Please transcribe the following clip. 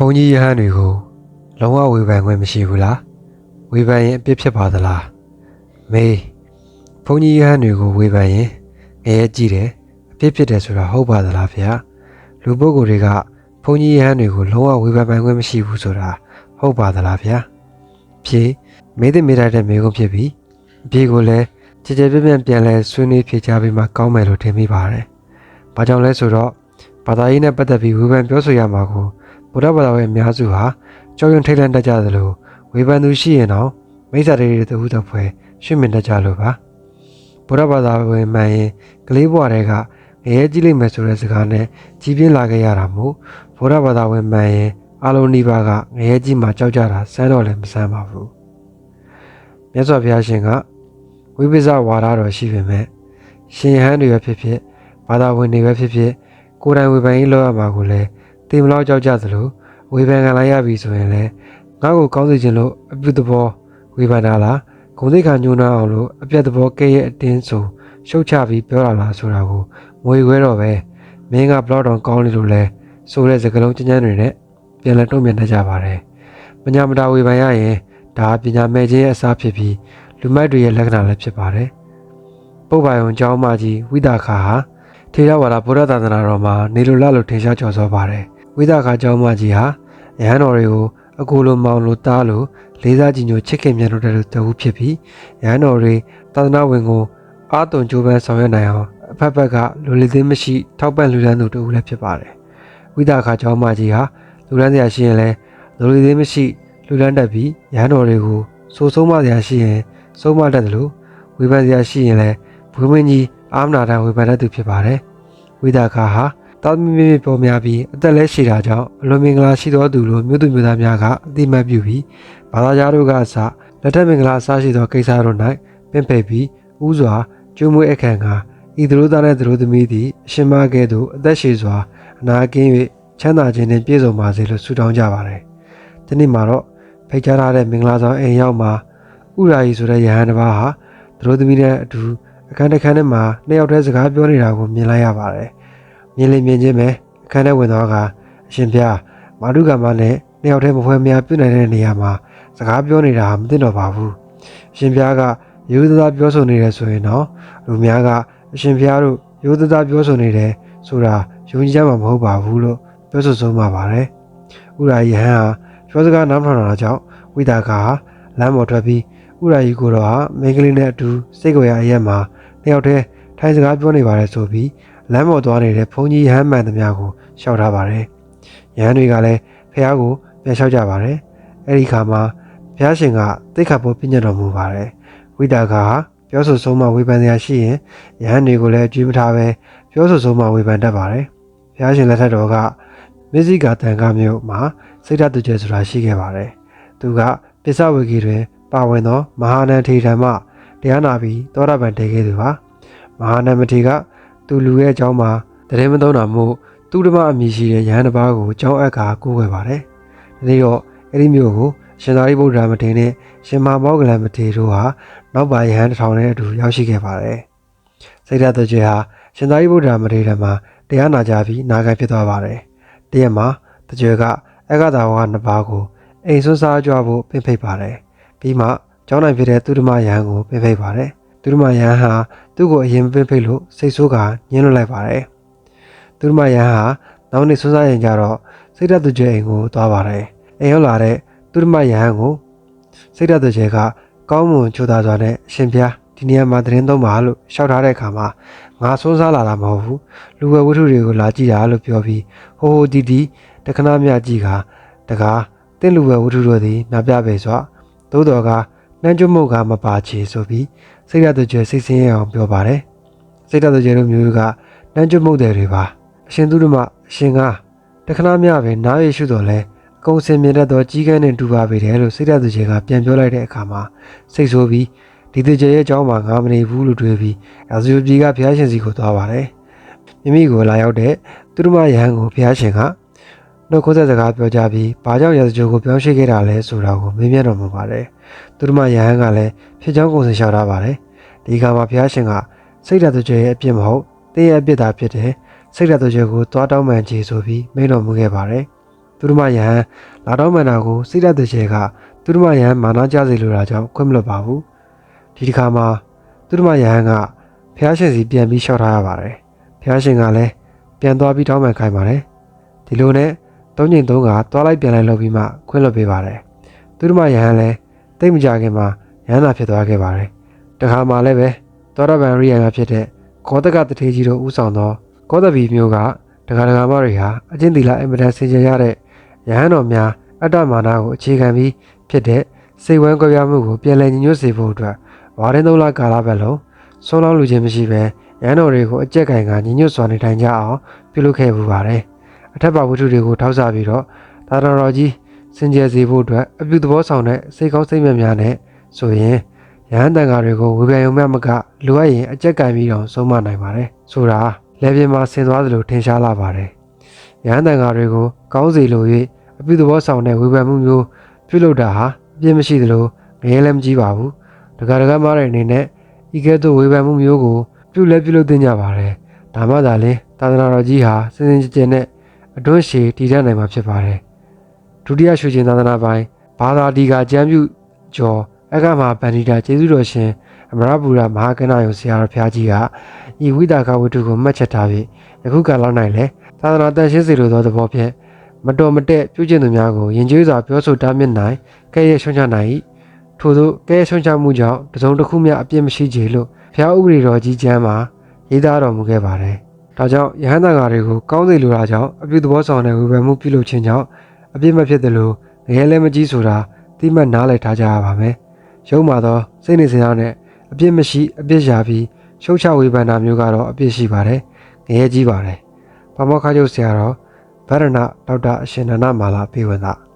ဘုန်းကြီးယဟန်တွေကိုလုံးဝဝေဖန်ခွင့်မရှိဘူးလားဝေဖန်ရင်အပြစ်ဖြစ်ပါသလားမေးဘုန်းကြီးယဟန်တွေကိုဝေဖန်ရင်ငရဲကြည့်တယ်အပြစ်ဖြစ်တယ်ဆိုတာဟုတ်ပါသလားဗျာလူပုဂ္ဂိုလ်တွေကဘုန်းကြီးယဟန်တွေကိုလုံးဝဝေဖန်ပိုင်ခွင့်မရှိဘူးဆိုတာဟုတ်ပါသလားဗျာဖြေမေးတဲ့မေးတတ်တဲ့မေးခွန်းဖြစ်ပြီးအဖြေကိုလည်းကြည်ကြဲပြန့်ပြန့်ပြန်လဲဆွေးနွေးဖြေချပေးမှကောင်းမယ်လို့ထင်မိပါတယ်ဘာကြောင့်လဲဆိုတော့ဘာသာရေးနဲ့ပတ်သက်ပြီးဝေဖန်ပြောဆိုရမှာကို ဗုဒ္ဓဘာသာဝင်အများစုဟာကြောက်ရွံ့ထိတ်လန့်တတ်ကြသလိုဝေဖန်သူရှိရင်တော့မိစ္ဆာတွေတူတူဖွဲ့ရှင်းမြင်တတ်ကြလို့ပါဗုဒ္ဓဘာသာဝင်မှန်ရင်ကလေးဘဝတွေကငရဲကြီးလိမ့်မယ်ဆိုတဲ့စကားနဲ့ကြီးပြင်းလာခဲ့ရတာမို့ဗုဒ္ဓဘာသာဝင်မှန်ရင်အလုံးနိဗ္ဗာန်ကငရဲကြီးမှာကြောက်ကြတာစမ်းတော့လည်းမစမ်းပါဘူးမြတ်စွာဘုရားရှင်ကဝိပဿနာဝါဒတော်ရှိပေမဲ့ရှင်ဟန်းတွေပဲဖြစ်ဖြစ်ဘာသာဝင်တွေပဲဖြစ်ဖြစ်ကိုယ်တိုင်ဝေဖန်ရေးလုပ်ရမှာကိုလည်း တင်မလောက်ကြောက်ကြသလိုဝေဖန်ခံလိုက်ရပြီဆိုရင်လည်းငါ့ကိုကောင်းစေခြင်းလို့အပြုသဘောဝေဖန်တာလားဂုံသိက္ခာညှိုးနှောင်းအောင်လို့အပြတ်သဘောကဲရဲ့အတင်းဆိုရှုတ်ချပြီးပြောတာလားဆိုတာကိုမွေခွဲတော့ပဲမင်းကဘလောက်တောင်ကောင်းနေလို့လဲဆိုတဲ့စကားလုံးကျဉ်းကျဉ်းတွေနဲ့ပြန်လည်တုံ့ပြန်တတ်ကြပါတယ်။ပညာမတာဝေဖန်ရရင်ဒါပညာမဲ့ခြင်းရဲ့အစားဖြစ်ပြီးလူမိုက်တွေရဲ့လက္ခဏာလည်းဖြစ်ပါတယ်။ပုပ္ပါယုံကျောင်းမကြီးဝိဒါခာဟာထေရဝါဒဗုဒ္ဓသာသနာတော်မှာနေလိုလလို့ထင်ရှားကျော်စောပါတယ်။ ဝိဒါခာကျောင်းမကြီးဟာယဟန်တော်တွေကိုအကူလိုမောင်လိုတားလိုလေးစားကြည်ညိုချစ်ခင်မြတ်လို့တဲ့သူတစ်ဦးဖြစ်ပြီးယဟန်တော်တွေသာသနာဝင်ကိုအာသွန်ကြိုးပမ်းဆောင်ရွက်နိုင်အောင်အဖက်ဖက်ကလူလီသိမရှိထောက်ပံ့လူလန်းသူတစ်ဦးလည်းဖြစ်ပါတယ်။ဝိဒါခာကျောင်းမကြီးဟာလူလန်းစရာရှိရင်လည်းလူလီသိမရှိလူလန်းတတ်ပြီးယဟန်တော်တွေကိုစိုးဆုံးမစရာရှိရင်ဆုံးမတတ်တယ်လို့ဝေဖန်စရာရှိရင်လည်းဘွေးမင်းကြီးအာမနာတန်ဝေဖန်တတ်သူဖြစ်ပါတယ်။ဝိဒါခာဟာ တာသမီမေပေါ်များပြီးအသက်လဲရှည်တာကြောင့်အလွန်မင်္ဂလာရှိသောသူလိုမြို့သူမြို့သားများကအတိမတ်ပြုပြီးဘာသာကြားတို့ကအစလက်ထက်မင်္ဂလာအစရှိသောကိစ္စတို့၌ပင့်ဖိတ်ပြီးဥစွာကျွေးမွေးအခမ်းကဤသူတို့သားနဲ့သူတို့သမီးသည်အရှင်မကဲ့သို့အသက်ရှည်စွာအနာကင်း၍ချမ်းသာခြင်းနှင့်ပြည့်စုံပါစေလို့ဆုတောင်းကြပါတယ်။ဒီနေ့မှာတော့ဖိတ်ကြားထားတဲ့မင်္ဂလာဆောင်အိမ်ရောက်မှာဥရာကြီးဆိုတဲ့ယဟန်တစ်ပါးဟာသူတို့သမီးနဲ့အတူအခန်းတစ်ခန်းထဲမှာနှစ်ယောက်တည်းစကားပြောနေတာကိုမြင်လိုက်ရပါတယ်။ မြင်လင်မြင်ချင်းပဲအခန်းထဲဝင်သွားကအရှင်ပြမာတုကမနဲ့နှစ်ယောက်တည်းမဖွဲမရပြုတ်နိုင်တဲ့နေရာမှာစကားပြောနေတာမသိတော့ပါဘူး။အရှင်ပြကရိုးသားပြောဆိုနေတယ်ဆိုရင်တော့လူများကအရှင်ပြတို့ရိုးသားပြောဆိုနေတယ်ဆိုတာယုံကြည်ကြမှာမဟုတ်ပါဘူးလို့ပြောဆိုဆုံးမှာပါတယ်။ဥရာယဟန်ဟာပြောစကားနားမထောင်တာကြောင့်ဝိဒါကဟာလမ်းပေါ်ထွက်ပြီးဥရာကြီးကိုတော့ဟာမင်းကလေးနဲ့အတူစိတ်ကိုရအရက်မှာနှစ်ယောက်တည်းထိုင်စကားပြောနေပါတယ်ဆိုပြီး လမ်းပေါ်သွားနေတဲ့ဘုန်းကြီးရဟန်းမှန်သမျှကိုရှောက်ထားပါတယ်။ရဟန်းတွေကလည်းဖះကိုပြန်လျှောက်ကြပါတယ်။အဲ့ဒီခါမှာဘုရားရှင်ကတိတ်ခတ်ဖို့ပြညတ်တော်မူပါတယ်။ဝိဒါကဟာပြောဆိုဆုံးမဝေဖန်စရာရှိရင်ရဟန်းတွေကိုလည်းကြွေးမထားပဲပြောဆိုဆုံးမဝေဖန်တတ်ပါတယ်။ဘုရားရှင်လက်ထက်တော်ကမစ္စည်းကတန်ခါမျိုးမှာစိတ်ဓာတ်တူကျဲဆိုတာရှိခဲ့ပါတယ်။သူကပစ္စဝေကြီးတွင်ပါဝင်သောမဟာနန္ထေဓမ္မတရားနာပြီးသောတာပန်တည်ခဲ့သူပါမဟာနန္မထေက သူလူရဲ့အကြောင်းမှာတရင်မသုံးတာမို့သူဓမ္မအမည်ရှိတဲ့ယဟန်တစ်ပါးကိုအကြောင်းအပ်ကာကိုးခဲ့ပါတယ်ဒီနေ့တော့အဲ့ဒီမျိုးကိုရှင်သာရိပုတ္တရာမထေရနဲ့ရှင်မာမောဂလန်မထေရတို့ဟာနောက်ပါယဟန်တစ်ထောင်နဲ့အတူရောက်ရှိခဲ့ပါတယ်စိတ်ဓာတ်တကြွဟာရှင်သာရိပုတ္တရာမထေရမှာတရားနာကြပြီးနာခံဖြစ်သွားပါတယ်တရက်မှာတကြွကအက္ခတာဝါနှစ်ပါးကိုအိမ်ဆွမ်းစားကြွဖို့ပင့်ဖိတ်ပါတယ်ပြီးမှကျောင်းနိုင်ဖြစ်တဲ့သူဓမ္မယဟန်ကိုပင့်ဖိတ်ပါတယ် သူဓမ္မယဟန်ဟာသူ့ကိုအရင်ပင့်ဖိတ်လို့စိတ်ဆိုးကညှင်းလွတ်လိုက်ပါတယ်သူဓမ္မယဟန်ဟာနောက်နေ့ဆွမ်းစားရင်ကြတော့စိတ်ဓာတ်သူကျဲအိမ်ကိုသွားပါတယ်အိမ်ရောက်လာတဲ့သူဓမ္မယဟန်ကိုစိတ်ဓာတ်သူကျဲကကောင်းမွန်ချိုးသားစွာနဲ့အရှင်ပြားဒီနေရာမှာသတင်းသုံးပါလို့ရှောက်ထားတဲ့အခါမှာငါစိုးစားလာတာမဟုတ်ဘူးလူဝဲဝတ္ထုတွေကိုလာကြည့်တာလို့ပြောပြီးဟိုဟိုတီတီတခဏမြကြည့်ကတကားတင့်လူဝဲဝတ္ထုတို့သည်မြပြပဲစွာသို့တော်က နှမ်းကျွတ်မုတ်ကမပါချေဆိုပြီးစိတ်ရတဲ့ကျွဲစိတ်ဆင်းရဲအောင်ပြောပါတယ်စိတ်ရတဲ့ကျွဲတို့မျိုးကနှမ်းကျွတ်မုတ်တယ်တွေပါအရှင်သူတို့မှအရှင်ကတခဏမြပဲနားရရှုတော်လဲအကုန်စင်မြင်တတ်သောကြီးကန်းနဲ့တူပါပေတယ်လို့စိတ်ရတဲ့ကျွဲကပြန်ပြောလိုက်တဲ့အခါမှာစိတ်ဆိုးပြီးဒီတကြရဲ့အကြောင်းမှာငါမနေဘူးလို့တွေးပြီးရာဇဝပြည်ကဘုရားရှင်စီကိုသွားပါတယ်မိမိကိုလာရောက်တဲ့သူတို့မယဟန်ကိုဘုရားရှင်က နှုတ်ခွန်းဆက်စကားပြောကြပြီးဘာကြောင့်ရာဇကြိုကိုပြောင်းရွှေ့ခဲ့တာလဲဆိုတာကိုမေးမြန်းတော်မူပါတယ်သူတို့မယဟန်ကလည်းဖြစ်ချောင်းကိုစင်လျှောက်ထားပါတယ်ဒီကမှာဘုရားရှင်ကစိတ်ဓာတ်သူကျဲရဲ့အပြစ်မဟုတ်တင်းရဲ့အပြစ်သာဖြစ်တယ်စိတ်ဓာတ်သူကျဲကိုသွားတောင်းပန်ကြည်ဆိုပြီးမိန့်တော်မူခဲ့ပါတယ်သူတို့မယဟန်လာတော့မှန်တာကိုစိတ်ဓာတ်တရေကသူတို့မယဟန်မာနာကြစေလိုတာကြောင့်ခွင့်မလွတ်ပါဘူးဒီတစ်ခါမှာသူတို့မယဟန်ကဖျားရှင်စီပြန်ပြီးလျှောက်ထားရပါတယ်ဖျားရှင်ကလည်းပြန်သွားပြီးတောင်းပန်ခိုင်းပါတယ်ဒီလိုနဲ့ သုံးချိန်သုံးကသွားလိုက်ပြန်လိုက်လုပ်ပြီးမှခွင့်လွတ်ပေးပါတယ်သူတို့မယဟန်လည်းတိတ်မကြခင်မှာရဟန္တာဖြစ်သွားခဲ့ပါတယ်တခါမှလည်းပဲသောရဗန်ရိယံကဖြစ်တဲ့ခောတကတထေကြီးတို့ဥဆောင်သောကောသဗီမျိုးကဒကာဒကာမတွေဟာအချင်းသီလအင်မတန်ဆင်ခြင်ရတဲ့ရဟန်းတော်များအတ္တမာနကိုအခြေခံပြီးဖြစ်တဲ့စိတ်ဝမ်းကြွားမှုကိုပြန်လည်ညီညွတ်စေဖို့အတွက်ဝါရင်သုံးလကာလပတ်လုံးဆုံးလောင်းလူချင်းမရှိဘဲရဟန်းတော်တွေကိုအကြက်ကင်ကညီညွတ်စွာနေထိုင်ကြအောင်ပြုလုပ်ခဲ့ပူပါတယ် အထက်ပါဝတ္ထုတွေကိုထောက်ဆပြီးတော့သာသနာတော်ကြီးစင်ကြယ်စေဖို့အတွက်အပြုသဘောဆောင်တဲ့စိတ်ကောင်းစိတ်မြတ်များနဲ့ဆိုရင်ရဟန်းတန်ဃာတွေကိုဝေပြန်ယုံမြတ်မကလိုအပ်ရင်အကြက်ကင်ပြီးတော့ဆုံးမနိုင်ပါတယ်ဆိုတာလက်ပြင်မှာဆင်သွားသလိုထင်ရှားလာပါတယ်ရဟန်းတန်ဃာတွေကိုကောင်းစီလို၍အပြုသဘောဆောင်တဲ့ဝေဖန်မှုမျိုးပြုလုပ်တာဟာအပြစ်မရှိသလိုငရဲလည်းမကြီးပါဘူးတက္ကရာကမားတဲ့အနေနဲ့ဤကဲ့သို့ဝေဖန်မှုမျိုးကိုပြုလဲပြုလုပ်သင့်ကြပါတယ်ဒါမှသာလျှင်သာသနာတော်ကြီးဟာစင်စင်ကြယ်ကြယ်နဲ့ အတွန်းရှည်တည်တတ်နိုင်မှာဖြစ်ပါတယ်ဒုတိယရွှေကျင်သာသနာပိုင်းဘာသာဒီကာကျမ်းပြုကျော်အကမပန္နိတာကျေးဇူးတော်ရှင်အမရပူရမဟာကဏယုံဆရာတော်ဖျားကြီးကဤဝိတာကဝတ္ထုကိုမှတ်ချက်ထားပြီးယခုကာလ၌လည်းသာသနာတန်ရှင်းစေလိုသောသဘောဖြင့်မတော်မတက်ပြုကျင့်သူများကိုယဉ်ကျေးစွာပြောဆိုတားမြစ်နိုင်ကဲ့ရဲ့ရှုံချနိုင်၏ထို့သောကဲ့ရဲ့ရှုံချမှုကြောင့်တစုံတစ်ခုမျှအပြစ်မရှိကြလို့ဖျားဥပဒေတော်ကြီးကျမ်းမှာရေးသားတော်မူခဲ့ပါတယ် ဒါကြောင့်ယဟန်တန်ဃာတွေကိုကောင်းစေလိုတာကြောင့်အပြုသဘောဆောင်တဲ့ဝေဖန်မှုပြုလုပ်ခြင်းကြောင့်အပြစ်မဖြစ်သလိုငရဲလည်းမကြီးဆိုတာသိမှတ်နားလည်ထားကြရပါမယ်ရုံးမှာသောစိတ်နေစရာနဲ့အပြစ်မရှိအပြစ်ရှာပြီးရှုတ်ချဝေဖန်တာမျိုးကတော့အပြစ်ရှိပါတယ်ငရဲကြီးပါတယ်ဘာမောခါကျုပ်ဆရာတော်ဗရဏဒေါက်တာအရှင်နန္ဒမာလာပြေဝန္တာ